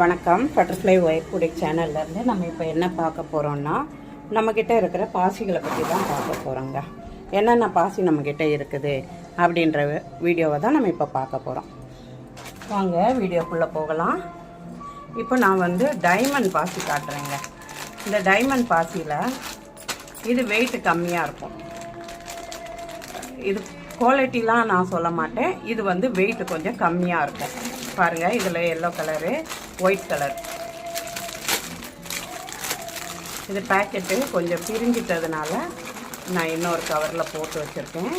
வணக்கம். Butterfly wire சேனல்லேருந்து நம்ம இப்போ என்ன பார்க்க போகிறோம்னா நம்மக்கிட்ட இருக்கிற பாசிகளை பற்றி தான் பார்க்க போகிறோங்க என்னென்ன பாசி நம்மக்கிட்ட இருக்குது அப்படின்ற வீடியோவை தான் நம்ம இப்போ பார்க்க போகிறோம் வாங்க வீடியோக்குள்ளே போகலாம். இப்போ நான் வந்து டைமண்ட் பாசி காட்டுறேங்க. இந்த டைமண்ட் பாசியில் இது வெயிட் கம்மியாக இருக்கும். இது குவாலிட்டிலாம் நான் சொல்ல மாட்டேன். இது வந்து வெயிட் கொஞ்சம் கம்மியாக இருக்கும். பாருங்கள் இதில் எல்லோ கலரு ஒயிட் கலர். இது பேக்கெட்டு கொஞ்சம் பிரிஞ்சிட்டதுனால நான் இன்னொரு கவரில் போட்டு வச்சுருக்கேன்.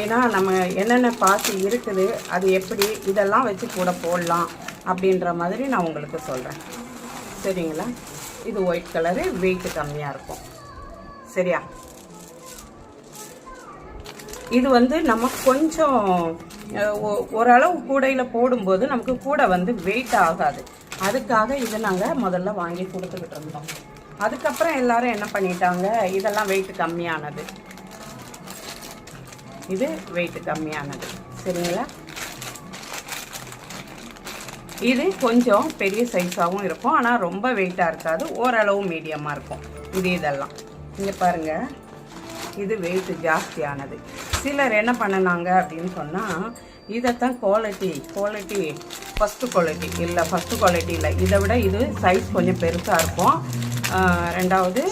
ஏன்னா நம்ம என்னென்ன பாசி இருக்குது அது எப்படி இதெல்லாம் வச்சு கூட போடலாம் அப்படின்ற மாதிரி நான் உங்களுக்கு சொல்கிறேன் சரிங்களா? இது ஒயிட் கலரு வெயிட் கம்மியாக இருக்கும். சரியா? இது வந்து நம்ம கொஞ்சம் ஓரளவு கூடையில் போடும்போது நமக்கு கூடை வந்து வெயிட் ஆகாது. அதுக்காக இதை நாங்கள் முதல்ல வாங்கி கொடுத்துக்கிட்டு இருந்தோம். அதுக்கப்புறம் எல்லாரும் என்ன பண்ணிட்டாங்க? இதெல்லாம் வெயிட் கம்மியானது. இது வெயிட் கம்மியானது. சரிங்களா? இது கொஞ்சம் பெரிய சைஸாகவும் இருக்கும். ஆனால் ரொம்ப வெயிட்டாக இருக்காது. ஓரளவு மீடியமாக இருக்கும். இது இதெல்லாம். இங்கே பாருங்கள் இது வெயிட் ஜாஸ்தியானது. சிலர் என்ன பண்ணினாங்க அப்படின்னு சொன்னால் இதைத்தான் குவாலிட்டி குவாலிட்டி ஃபஸ்ட்டு குவாலிட்டி இல்லை ஃபஸ்ட்டு குவாலிட்டி இல்லை. இதை விட இது சைஸ் கொஞ்சம் பெருசாக இருக்கும். ரெண்டாவது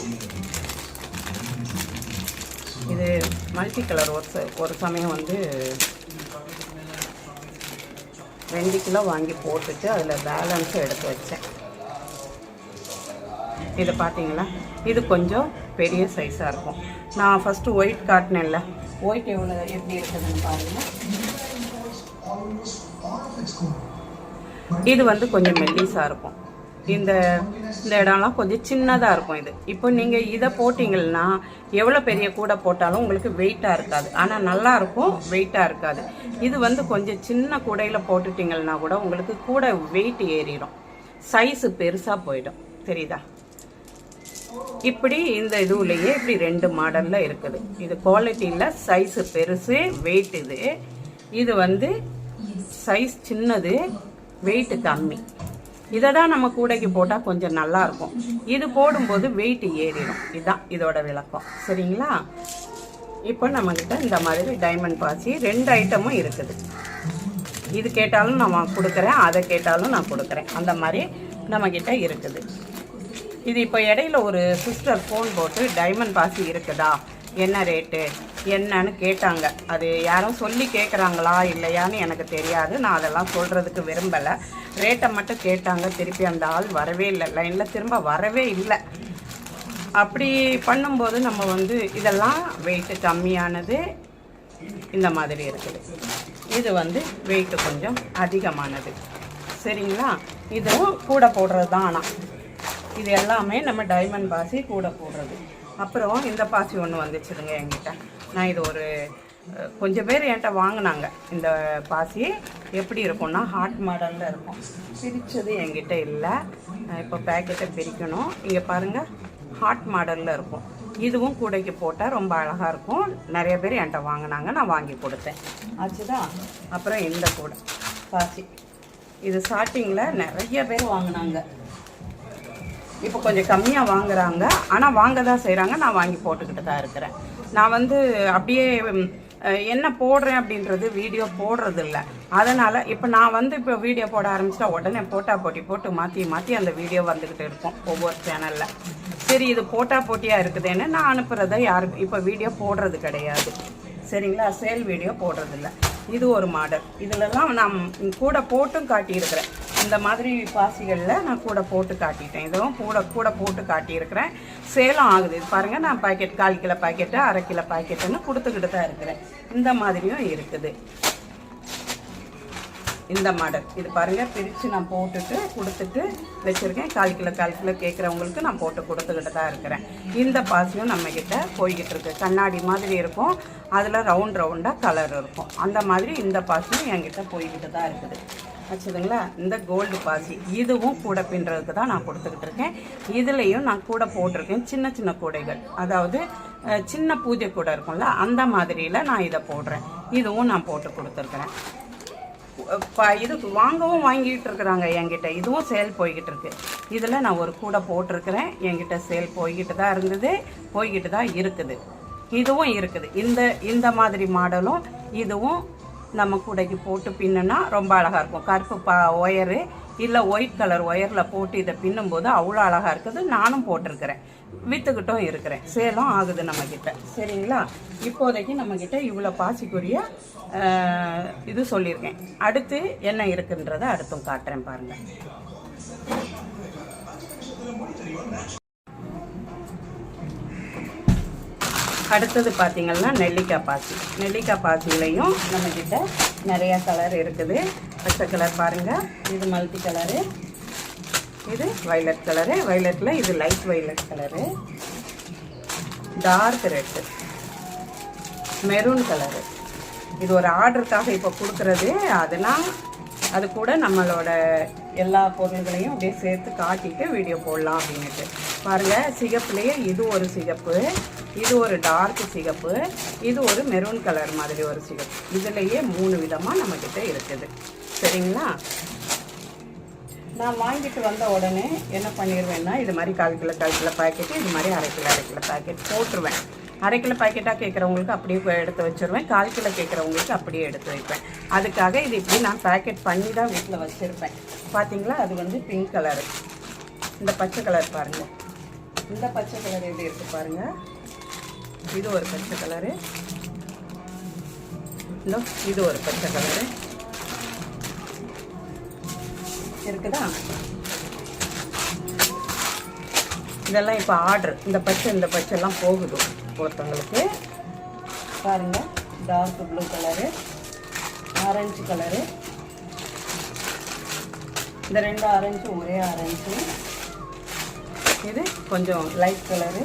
இது மல்டி கலர் ஒரு ச- ஒரு சமயம் வந்து ரெண்டு கிலோ வாங்கி போட்டுட்டு அதில் பேலன்ஸும் எடுத்து வச்சேன். இது பார்த்தீங்களா இது கொஞ்சம் பெரிய சைஸாக இருக்கும். நான் ஃபஸ்ட்டு ஒயிட் காட்டினேன்ல. ஒயிட் எவ்வளோ எப்படி இருக்குதுன்னு பாருங்கள் இது வந்து கொஞ்சம் மெல்லிஸாக இருக்கும். இந்த இந்த இடம்லாம் கொஞ்சம் சின்னதாக இருக்கும் இது. இப்போ நீங்கள் இதை போட்டிங்கன்னா எவ்வளோ பெரிய கூடை போட்டாலும் உங்களுக்கு வெயிட்டாக இருக்காது. ஆனால் நல்லா இருக்கும் வெயிட்டாக இருக்காது. இது வந்து கொஞ்சம் சின்ன கூடையில் போட்டுட்டிங்கன்னா கூட உங்களுக்கு கூட வெயிட் ஏறிடும். சைஸு பெருசாக போயிடும். தெரியுதா? இப்படி இந்த இதுலேயே இப்படி ரெண்டு மாடலில் இருக்குது. இது குவாலிட்டியில் சைஸு பெருசு வெயிட் இது. இது வந்து சைஸ் சின்னது வெயிட்டு கம்மி. இதை தான் நம்ம கூடைக்கு போட்டால் கொஞ்சம் நல்லா இருக்கும். இது போடும்போது வெயிட் ஏறிடும். இதுதான் இதோட விளக்கம். சரிங்களா? இப்போ நம்மக்கிட்ட இந்த மாதிரி டைமண்ட் பாசி ரெண்டு ஐட்டமும் இருக்குது. இது கேட்டாலும் நான் கொடுக்குறேன் அதை கேட்டாலும் நான் கொடுக்குறேன். அந்த மாதிரி நம்மக்கிட்ட இருக்குது. இது இப்போ இடையில ஒரு சிஸ்டர் ஃபோன் போட்டு டைமண்ட் பாசி இருக்குதா? என்ன ரேட்டு என்னன்னு கேட்டாங்க. அது யாரும் சொல்லி கேட்குறாங்களா இல்லையான்னு எனக்கு தெரியாது. நான் அதெல்லாம் சொல்கிறதுக்கு விரும்பலை. ரேட்டை மட்டும் கேட்டாங்க. திருப்பி அந்த ஆள் வரவே இல்லை. லைனில் திரும்ப வரவே இல்லை. அப்படி பண்ணும்போது நம்ம வந்து இதெல்லாம் வெயிட்டு கம்மியானது இந்த மாதிரி இருக்குது. இது வந்து வெயிட்டு கொஞ்சம் அதிகமானது. சரிங்களா? இதுவும் கூட போடுறது தான் ஆனால் இது எல்லாமே நம்ம டைமண்ட் பாசி கூட போடுறது. அப்புறம் இந்த பாசி ஒன்று வந்துச்சுதுங்க என்கிட்ட. நான் இது ஒரு கொஞ்சம் பேர் என்கிட்ட வாங்கினாங்க. இந்த பாசி எப்படி இருக்கும்னா ஹாட் மாடலில் இருக்கும். பிரித்தது என்கிட்ட இல்லை. நான் இப்போ பேக்கெட்டை பிரிக்கணும். இங்கே பாருங்கள் ஹாட் மாடலில் இருக்கும். இதுவும் கூடைக்கு போட்டால் ரொம்ப அழகாக இருக்கும். நிறைய பேர் என்கிட்ட வாங்கினாங்க. நான் வாங்கி கொடுத்தேன். ஆச்சுதா? அப்புறம் இந்த கூடை பாசி. இது ஸ்டார்டிங்கில் நிறைய பேர் வாங்கினாங்க. இப்போ கொஞ்சம் கம்மியாக வாங்குறாங்க. ஆனால் வாங்க தான் செய்கிறாங்க நான் வாங்கி போட்டுக்கிட்டு தான் இருக்கிறேன். நான் வந்து அப்படியே என்ன போடுறேன் அப்படின்றது வீடியோ போடுறது இல்லை அதனால் இப்போ நான் வந்து இப்போ வீடியோ போட ஆரம்பிச்சிட்டா உடனே போட்டா போட்டி போட்டு மாற்றி மாற்றி அந்த வீடியோ வந்துக்கிட்டு இருக்கும் ஒவ்வொரு சேனலில். சரி இது போட்டா போட்டியாக இருக்குதுன்னு நான் அனுப்புகிறத யாருக்கு இப்போ வீடியோ போடுறது கிடையாது. சரிங்களா? சேல் வீடியோ போடுறதில்ல. இது ஒரு மாடல். இதுலலாம் நான் கூட போட்டும் காட்டியிருக்கிறேன். இந்த மாதிரி பாசிகளில் நான் கூட போட்டு காட்டிட்டேன். இதுவும் கூட கூட போட்டு காட்டியிருக்கிறேன். சேலம் ஆகுது. இது பாருங்கள் நான் பாக்கெட் கால் கிலோ பாக்கெட்டு அரை கிலோ பாக்கெட்டுன்னு கொடுத்துக்கிட்டு தான் இருக்கிறேன். இந்த மாதிரியும் இருக்குது. இந்த மாடல். இது பாருங்கள் பிரித்து நான் போட்டுட்டு கொடுத்துட்டு வச்சுருக்கேன். கால் கிலோ கால் கிலோ கேட்குறவங்களுக்கு நான் போட்டு கொடுத்துக்கிட்டு தான் இருக்கிறேன். இந்த பாசியும் நம்மக்கிட்ட போய்கிட்டு இருக்கு. கண்ணாடி மாதிரி இருக்கும். அதில் ரவுண்ட் ரவுண்டாக கலர் இருக்கும். அந்த மாதிரி இந்த பாசியும் என்கிட்ட போய்கிட்டு தான் இருக்குது. வச்சுதுங்களா? இந்த கோல்டு பாசி. இதுவும் கூட பின்னுறதுக்கு தான் நான் கொடுத்துக்கிட்டு இருக்கேன். இதுலேயும் நான் கூட போட்டிருக்கேன். சின்ன சின்ன கூடைகள். அதாவது சின்ன பூஜை கூட இருக்கும்ல அந்த மாதிரியில் நான் இதை போடுறேன். இதுவும் நான் போட்டு கொடுத்துருக்குறேன். இது வாங்கவும் வாங்கிட்டு இருக்கிறாங்க என்கிட்ட. இதுவும் சேல் போய்கிட்டு இருக்கு. இதில் நான் ஒரு கூடை போட்டிருக்கிறேன். என்கிட்ட சேல் போய்கிட்டு தான் இருந்தது. போய்கிட்டு தான் இருக்குது. இதுவும் இருக்குது. இந்த இந்த மாதிரி மாடலும் இதுவும் நம்ம கூடைக்கு போட்டு பின்னுனா ரொம்ப அழகாக இருக்கும். கருப்பு பா ஒயரு இல்லை ஒயிட் கலர் ஒயரில் போட்டு இதை பின்னும்போது அவ்வளோ அழகாக இருக்குது. நானும் போட்டிருக்கிறேன். விற்றுக்கிட்டும் இருக்கிறேன். சேலம் ஆகுது நம்மக்கிட்ட சரிங்களா? இப்போதைக்கு நம்மக்கிட்ட இவ்வளோ பாசிக்குரிய இது சொல்லியிருக்கேன். அடுத்து என்ன இருக்குன்றதை அடுத்தும் காட்டுறேன் பாருங்கள் அடுத்தது பார்த்தீங்கன்னா நெல்லிக்காய் பாசி. நெல்லிக்காய் பாசிலையும் நம்மக்கிட்ட நிறைய கலர் இருக்குது. பச்சை கலர் பாருங்கள் இது மல்டி கலரு இது வைலட் கலரு வைலட்டில் இது light violet colour dark red maroon colour இது ஒரு ஆர்டருக்காக இப்போ கொடுக்குறது. அதெல்லாம் அது கூட நம்மளோட எல்லா பொருள்களையும் அப்படியே சேர்த்து காட்டிட்டு வீடியோ போடலாம் அப்படின்ட்டு பாருங்கள் சிகப்புலேயே இது ஒரு சிகப்பு. இது ஒரு டார்க் சிகப்பு இது ஒரு மெரூன் கலர் மாதிரி ஒரு சிகப்பு. இதுலேயே மூணு விதமாக நம்மக்கிட்ட இருக்குது. சரிங்களா? நான் வாங்கிட்டு வந்த உடனே என்ன பண்ணிடுவேன்னா இது மாதிரி கால் கிலோ கால் கிலோ பாக்கெட்டு இது மாதிரி அரை கிலோ அரை கிலோ பாக்கெட் போட்டுருவேன். அரை கிலோ பாக்கெட்டாக கேட்குறவங்களுக்கு அப்படியே எடுத்து வச்சிருவேன். கால் கிலோ கேட்குறவங்களுக்கு அப்படியே எடுத்து வைப்பேன். அதுக்காக இது இப்படி நான் பேக்கெட் பண்ணி தான் வீட்டில் வச்சுருப்பேன். பார்த்தீங்களா அது வந்து பிங்க் கலரு இந்த பச்சை கலர் பாருங்கள் இந்த பச்சை கலர் எப்படி இருக்குது பாருங்கள் இது ஒரு பச்சை கலரு இந்த இது ஒரு பச்சை கலரு இருக்குதா? இதெல்லாம் இப்போ ஆர்டர் இந்த பச்சை இந்த பச்சைலாம் போகுது ஒருத்தவங்களுக்கு பாருங்க dark blue colour orange colour இந்த ரெண்டு ஆரஞ்சும் ஒரே ஆரஞ்சு இது கொஞ்சம் லைட் கலரு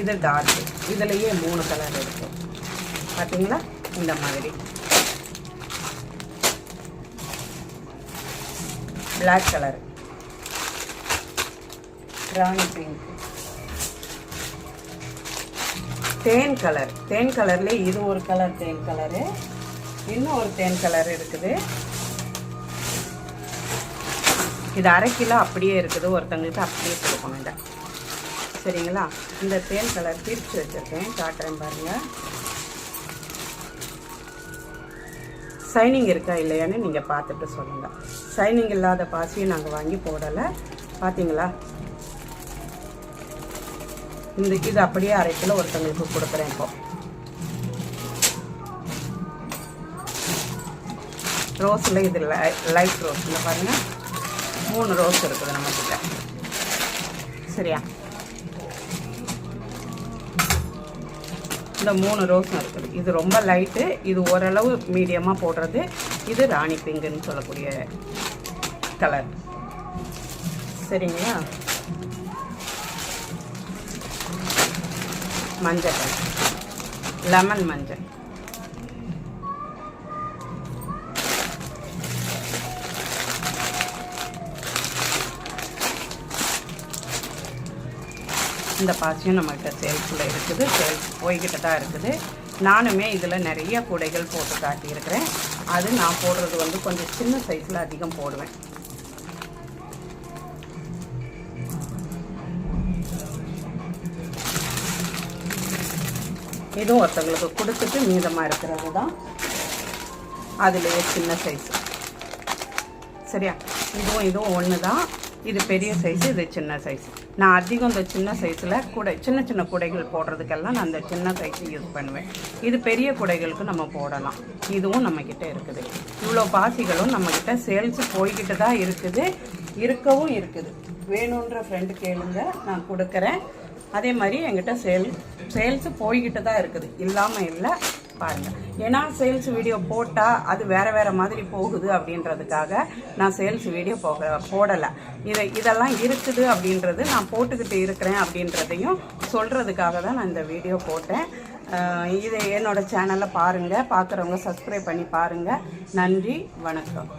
இது டார்க் இதுலேயே மூணு கலர் இருக்குது பார்த்தீங்களா இந்த மாதிரி. பிளாக் கலர் ராணி பிங்க் தேன் கலர் தேன் கலர்ல இது ஒரு கலர் தேன் கலரு இன்னும் ஒரு தேன் கலர் இருக்குது. இது அரை கிலோ அப்படியே இருக்குது. ஒருத்தங்களுக்கு அப்படியே கொடுக்கணும் இதை. சரிங்களா? இந்த தேன் கலர் பிரித்து வச்சுருக்கேன். காட்டுறேன் பாருங்கள் சைனிங் இருக்கா இல்லையான்னு நீங்கள் பார்த்துட்டு சொல்லுங்கள் சைனிங் இல்லாத பாசியும் நாங்கள் வாங்கி போடலை. பார்த்தீங்களா இந்த இது அப்படியே அரை கிலோ ஒருத்தங்களுக்கு கொடுக்குறேன் இப்போ. ரோஸில் இது லைட் ரோஸ் இல்லை பாருங்கள் மூணு ரோஸ் இருக்குது நம்மக்கிட்ட சரியா? இந்த மூணு ரோஸும் இருக்குது இது ரொம்ப லைட்டு இது ஓரளவு மீடியமாக போடுறது. இது ராணி பிங்குன்னு சொல்லக்கூடிய கலர் சரிங்களா? மஞ்சள் லெமன் மஞ்சள். இந்த பாசியும் நம்மகிட்ட சேல்ஸில் இருக்குது. சேல்ஸ் போய்கிட்டு தான் இருக்குது. நானுமே இதில் நிறைய கூடைகள் போட்டு காட்டியிருக்கிறேன். அது நான் போடுறது வந்து கொஞ்சம் சின்ன சைஸில் அதிகம் போடுவேன். இதுவும் ஒருத்தவங்களுக்கு கொடுத்துட்டு மீதமாக இருக்கிறது தான். அதுலேயே சின்ன சைஸ் சரியா? இதுவும் இதுவும் ஒன்று தான் இது பெரிய சைஸ் இது சின்ன சைஸ் நான் அதிகம் இந்த சின்ன சைஸில் கூடை சின்ன சின்ன கூடைகள் போடுறதுக்கெல்லாம் நான் அந்த சின்ன சைஸ் யூஸ் பண்ணுவேன். இது பெரிய கூடைகளுக்கு நம்ம போடலாம். இதுவும் நம்மக்கிட்ட இருக்குது. இவ்வளோ பாசிகளும் நம்மக்கிட்ட சேல்ஸ் போய்கிட்டு தான் இருக்குது. இருக்கவும் இருக்குது. வேணுன்ற ஃப்ரெண்டு கேளுங்க நான் கொடுக்குறேன். அதே மாதிரி என்கிட்ட சேல் சேல்ஸ் போய்கிட்டு தான் இருக்குது. இல்லாமல் இல்லை. பாருங்கள் ஏன்னா சேல்ஸ் வீடியோ போட்டால் அது வேறு வேறு மாதிரி போகுது அப்படின்றதுக்காக நான் சேல்ஸ் வீடியோ போக போடலை. இதை இதெல்லாம் இருக்குது அப்படின்றது நான் போட்டுக்கிட்டு இருக்கிறேன் அப்படின்றதையும் சொல்கிறதுக்காக தான் நான் இந்த வீடியோ போட்டேன். இதை என்னோடய சேனலை பாருங்கள் பார்க்குறவங்க சப்ஸ்கிரைப் பண்ணி பாருங்கள் நன்றி வணக்கம்.